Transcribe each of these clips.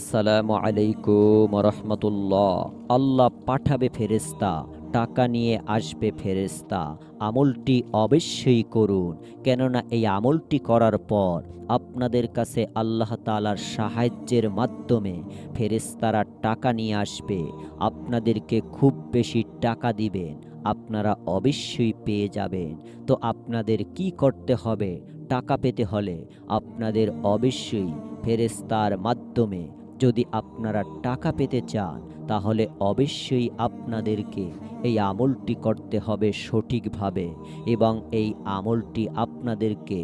আসসালামু আলাইকুম রহমতুল্লাহ আল্লাহ পাঠাবে ফেরেস্তা টাকা নিয়ে আসবে ফেরেস্তা আমলটি অবশ্যই করুন, কেননা এই আমলটি করার পর আপনাদের কাছে আল্লাহ তালার সাহায্যের মাধ্যমে ফেরেস্তারা টাকা নিয়ে আসবে। আপনাদেরকে খুব বেশি টাকা দিবেন, আপনারা অবশ্যই পেয়ে যাবেন। তো আপনাদের কি করতে হবে? টাকা পেতে হলে আপনাদের অবশ্যই ফেরেস্তার মাধ্যমে যদি আপনারা টাকা পেতে চান, তাহলে অবশ্যই আপনাদেরকে এই আমলটি করতে হবে সঠিকভাবে এবং এই আমলটি আপনাদেরকে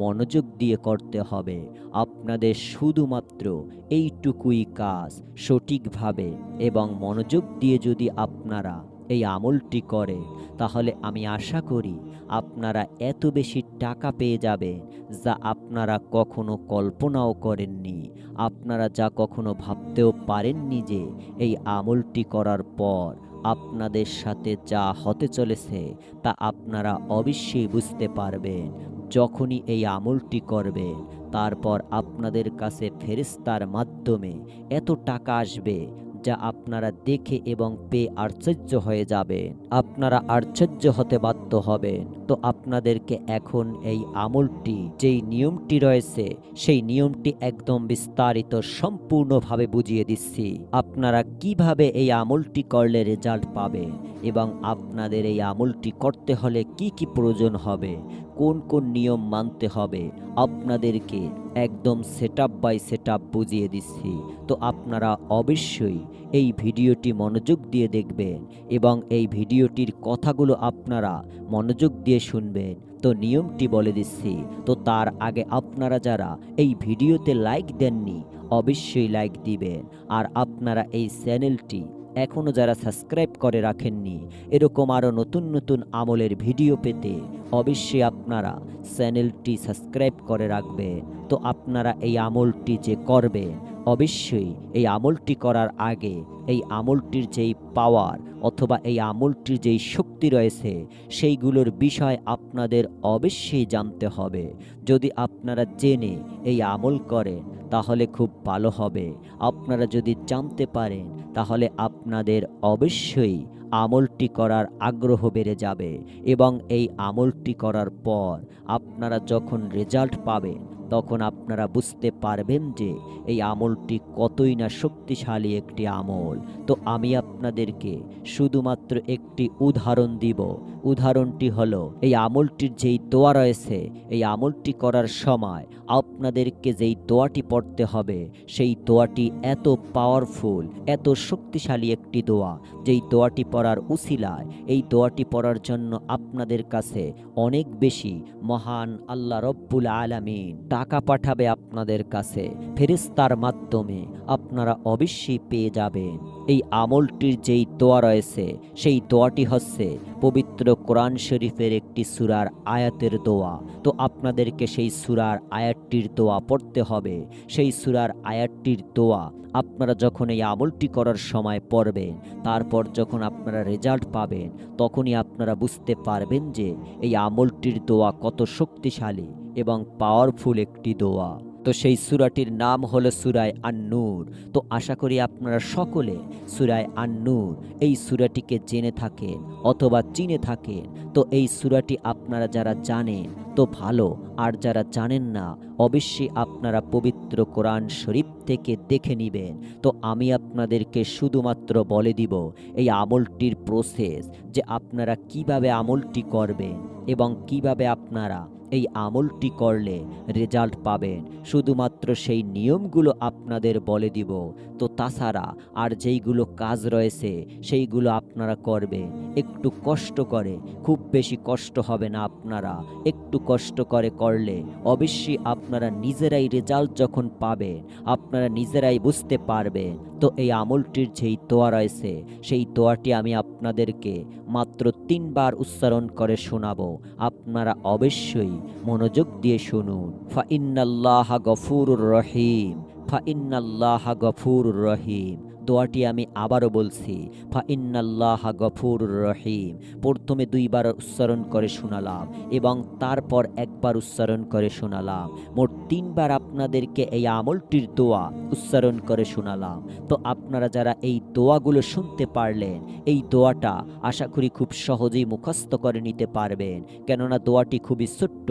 মনোযোগ দিয়ে করতে হবে। আপনাদের শুধুমাত্র এইটুকুই কাজ সঠিকভাবে এবং মনোযোগ দিয়ে যদি আপনারা এই আমলটি করে, তাহলে আমি আশা করি আপনারা এত বেশি টাকা পেয়ে যাবেন যা আপনারা কখনো কল্পনাও করেননি। আপনারা যা কখনো ভাবতেও পারেননি যে এই আমলটি করার পর আপনাদের সাথে যা হতে চলেছে তা আপনারা অবশ্যই বুঝতে পারবেন। যখনই এই আমলটি করবেন, তারপর আপনাদের কাছে ফেরিস্তার মাধ্যমে এত টাকা আসবে যা আপনারা দেখে এবং পেয়ে আশ্চর্য হয়ে যাবেন। আপনারা আশ্চর্য হতে বাধ্য হবেন। তো আপনাদেরকে এখন এই আমলটি, যেই নিয়মটি রয়েছে, সেই নিয়মটি একদম বিস্তারিত সম্পূর্ণভাবে বুঝিয়ে দিচ্ছি। আপনারা কীভাবে এই আমলটি করলে রেজাল্ট পাবে এবং আপনাদের এই আমলটি করতে হলে কি কি প্রয়োজন হবে? কোন কোন নিয়ম মানতে হবে, আপনাদেরকে একদম সেট বাই সেট বুঝিয়ে দিচ্ছি। তো আপনারা অবশ্যই এই ভিডিওটি মনোযোগ দিয়ে দেখবেন এবং এই ভিডিওটির কথাগুলো আপনারা মনোযোগ দিয়ে শুনবেন। তো নিয়মটি বলে দিচ্ছি। তো তার আগে আপনারা যারা এই ভিডিওতে লাইক দেননি, অবশ্যই লাইক দিবেন। আর আপনারা এই চ্যানেলটি এখনও যারা সাবস্ক্রাইব করে রাখেননি, এরকম আরও নতুন নতুন আমলের ভিডিও পেতে অবশ্যই আপনারা চ্যানেলটি সাবস্ক্রাইব করে রাখবেন তো আপনারা এই আমলটি যে করবেন অবশ্যই এই আমলটি করার আগে এই আমলটির যেই পাওয়ার অথবা এই আমলটির যেই শক্তি রয়েছে, সেইগুলোর বিষয় আপনাদের অবশ্যই জানতে হবে। যদি আপনারা জেনে এই আমল করেন, তাহলে খুব ভালো হবে। আপনারা যদি জানতে পারেন, তাহলে আপনাদের অবশ্যই আমলটি করার আগ্রহ বেড়ে যাবে এবং এই আমলটি করার পর আপনারা যখন রেজাল্ট পাবেন, তখন আপনারা বুঝতে পারবেন যে এই আমলটি কতই না শক্তিশালী একটি আমল। তো আমি আপনাদেরকে শুধুমাত্র একটি উদাহরণ দিব উদাহরণটি হলো, এই আমলটির যেই দোয়া রয়েছে, এই আমলটি করার সময় আপনাদেরকে যেই দোয়াটি পড়তে হবে, সেই দোয়াটি এত পাওয়ারফুল এত শক্তিশালী একটি দোয়া। যেই দোয়াটি পড়ার উসিলায়, এই দোয়াটি পড়ার জন্য আপনাদের কাছে অনেক বেশি মহান আল্লাহ রব্বুল আলামিন টাকা পাঠাবে আপনাদের কাছে। ফেরিস্তার মাধ্যমে আপনারা অবশ্যই পেয়ে যাবেন। এই আমলটির যেই দোয়া রয়েছে, সেই দোয়াটি হচ্ছে পবিত্র কোরআন শরীফের একটি সুরার আয়াতের দোয়া। তো আপনাদেরকে সেই সুরার আয়াতটির দোয়া পড়তে হবে। সেই সুরার আয়াতটির দোয়া আপনারা যখন এই আমলটি করার সময় পড়বেন, তারপর যখন আপনারা রেজাল্ট পাবেন, তখনই আপনারা বুঝতে পারবেন যে এই আমলটির দোয়া কত শক্তিশালী এবং পাওয়ারফুল একটি দোয়া। তো সেই সুরাটির নাম হলো সুরায় আন্নুর। তো আশা করি আপনারা সকলে সুরায় আন্নুর এই সুরাটিকে জেনে থাকেন অথবা চিনে থাকেন। তো এই সুরাটি আপনারা যারা জানেন, তো ভালো। আর যারা জানেন না, অবশ্যই আপনারা পবিত্র কোরআন শরীফ থেকে দেখে নেবেন। তো আমি আপনাদেরকে শুধুমাত্র বলে দিব, এই আমলটির প্রসেস যে আপনারা কীভাবে আমলটি করবেন এবং কীভাবে আপনারা এই আমলটি করলে রেজাল্ট পাবেন। শুধুমাত্র সেই নিয়মগুলো আপনাদের বলে দিব। তো তাছাড়া আর যেইগুলো কাজ রয়েছে, সেইগুলো আপনারা করবেন। একটু কষ্ট করে, খুব বেশি কষ্ট হবে না আপনারা। একটু কষ্ট করে করলে অবশ্যই আপনারা নিজেরাই রেজাল্ট যখন পাবেন, আপনারা নিজেরাই বুঝতে পারবেন। তো এই আমলটির যেই তোয়া রয়েছে, সেই তোয়াটি আমি আপনাদেরকে মাত্র তিনবার উচ্চারণ করে শোনাবো। আপনারা অবশ্যই মনোযোগ দিয়ে শুনুন। ফা ইন্নাল্লাহ গফুর রহিম। ফা ইন্নাল্লাহ গফুর রহিম। দোয়াটি আমি আবারও বলছি ফা ইন্নাল্লাহ গফুর রহিম। প্রথমে দুইবার উচ্চারণ করে শোনালাম এবং তারপর একবার উচ্চারণ করে শোনালাম। মোট তিনবার আপনাদেরকে এই আমলটির দোয়া উচ্চারণ করে শোনালাম। তো আপনারা যারা এই দোয়াগুলো শুনতে পারলেন, এই দোয়াটা আশা করি খুব সহজেই মুখস্থ করে নিতে পারবেন। কেননা দোয়াটি খুবই ছোট্ট,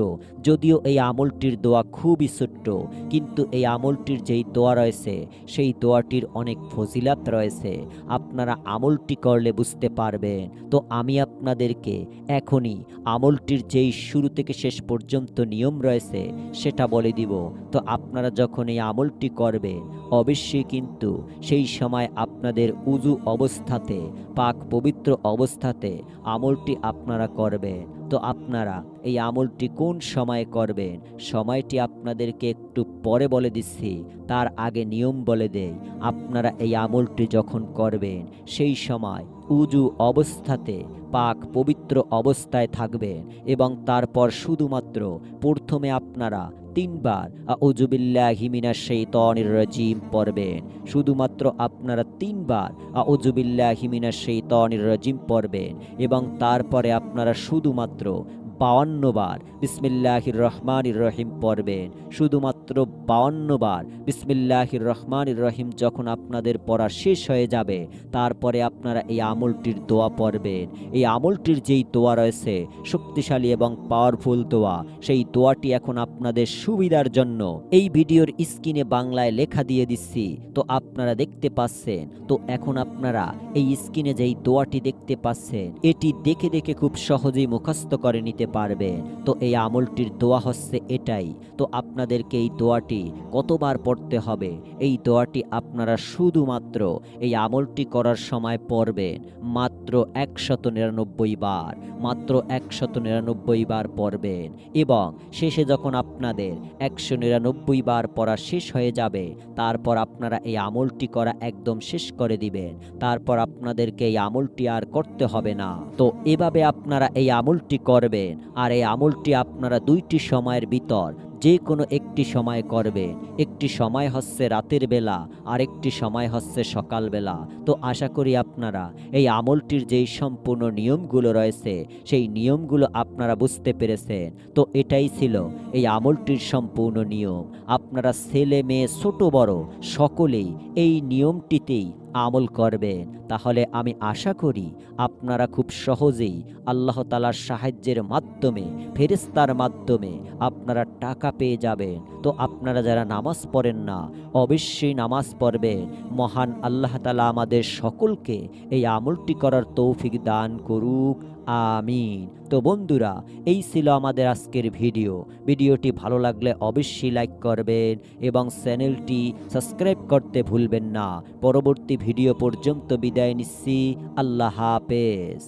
যদিও এই আমলটির দোয়া খুবই ছোট্ট, কিন্তু এই আমলটির যেই দোয়া রয়েছে, সেই দোয়াটির অনেক ফজিলাত রয়েছে, আপনারা আমলটি করলে বুঝতে পারবেন। তো আমি আপনাদেরকে এখনই আমলটির যেই শুরু থেকে শেষ পর্যন্ত নিয়ম রয়েছে, সেটা বলে দিব। তো আপনারা যখন এই আমলটি করবেন, অবশ্যই কিন্তু সেই সময় আপনাদের উজু অবস্থাতে, পাক পবিত্র অবস্থাতে আমলটি আপনারা করবেন। তো আপনারা এই আমলটি কোন সময়ে করবেন? সময়টি আপনাদেরকে একটু পরে বলে দিচ্ছি। তার আগে নিয়ম বলে দেয় আপনারা এই আমলটি যখন করবেন, সেই সময় উজু অবস্থাতে পাক পবিত্র অবস্থায় থাকবেন এবং তারপর শুধুমাত্র প্রথমে আপনারা তিনবার আউজুবিল্লাহিমিনা শৈতনির রাজিম পড়বেন। শুধুমাত্র আপনারা তিনবার আউজুবিল্লাহিমিনা শৈতনির রাজিম পড়বেন এবং তারপরে আপনারা শুধুমাত্র বাউান্ন বার বিসমিল্লাহির রহমানির রহিম পড়বেন। শুধুমাত্র বাউান্ন বার বিসমিল্লাহির রহমানির রহিম যখন আপনাদের পড়া শেষ হয়ে যাবে, তারপরে আপনারা এই আমলটির দোয়া পড়বেন। এই আমলটির যেই দোয়া রয়েছে, শক্তিশালী এবং পাওয়ারফুল দোয়া, সেই দোয়াটি এখন আপনাদের সুবিধার জন্য। এই ভিডিওর স্ক্রিনে বাংলায় লেখা দিয়ে দিচ্ছি, তো আপনারা দেখতে পাচ্ছেন, তো এখন আপনারা এই স্ক্রিনে যেই দোয়াটি দেখতে পাচ্ছেন, এটি দেখে দেখে খুব সহজেই মুখস্থ করে নিতে পারবেন। তো এই আমলটির দোয়া হচ্ছে এটাই, তো আপনাদেরকে এই দোয়াটি কতবার পড়তে হবে। এই দোয়াটি আপনারা শুধুমাত্র এই আমলটি করার সময় পড়বেন। মাত্র একশত নিরানব্বই বার, মাত্র একশত নিরানব্বই বার পড়বেন এবং শেষে যখন আপনাদের একশো নিরানব্বই বার পড়া শেষ হয়ে যাবে, তারপর আপনারা এই আমলটি করা একদম শেষ করে দিবেন। তারপর আপনাদেরকে এই আমলটি আর করতে হবে না। তো এভাবে আপনারা এই আমলটি করবেন আর এই আমলটি আপনারা দুইটি সময়ের ভিতর যে কোনো একটি সময় করবে। একটি সময় হচ্ছে রাতের বেলা আর একটি সময় হচ্ছে সকালবেলা তো আশা করি আপনারা এই আমলটির যেই সম্পূর্ণ নিয়মগুলো রয়েছে, সেই নিয়মগুলো আপনারা বুঝতে পেরেছেন। তো এটাই ছিল এই আমলটির সম্পূর্ণ নিয়ম। আপনারা ছেলে, মেয়ে, ছোট, বড়, সকলেই এই নিয়মটিতেই আমল করবেন তাহলে আমি আশা করি আপনারা খুব সহজেই আল্লাহ তালার সাহায্যের মাধ্যমে ফেরিস্তার মাধ্যমে আপনারা টাকা পেয়ে যাবেন। তো আপনারা যারা নামাজ পড়েন না, অবশ্যই নামাজ পড়বে। মহান আল্লাহ তালা আমাদের সকলকে এই আমলটি করার তৌফিক দান করুক। আমিন। তো বন্ধুরা, এই ছিল আমাদের আজকের ভিডিও। ভিডিওটি ভালো লাগলে অবশ্যই লাইক করবেন এবং চ্যানেলটি সাবস্ক্রাইব করতে ভুলবেন না। পরবর্তী ভিডিও পর্যন্ত বিদায় নিচ্ছি। আল্লাহ হাফেজ।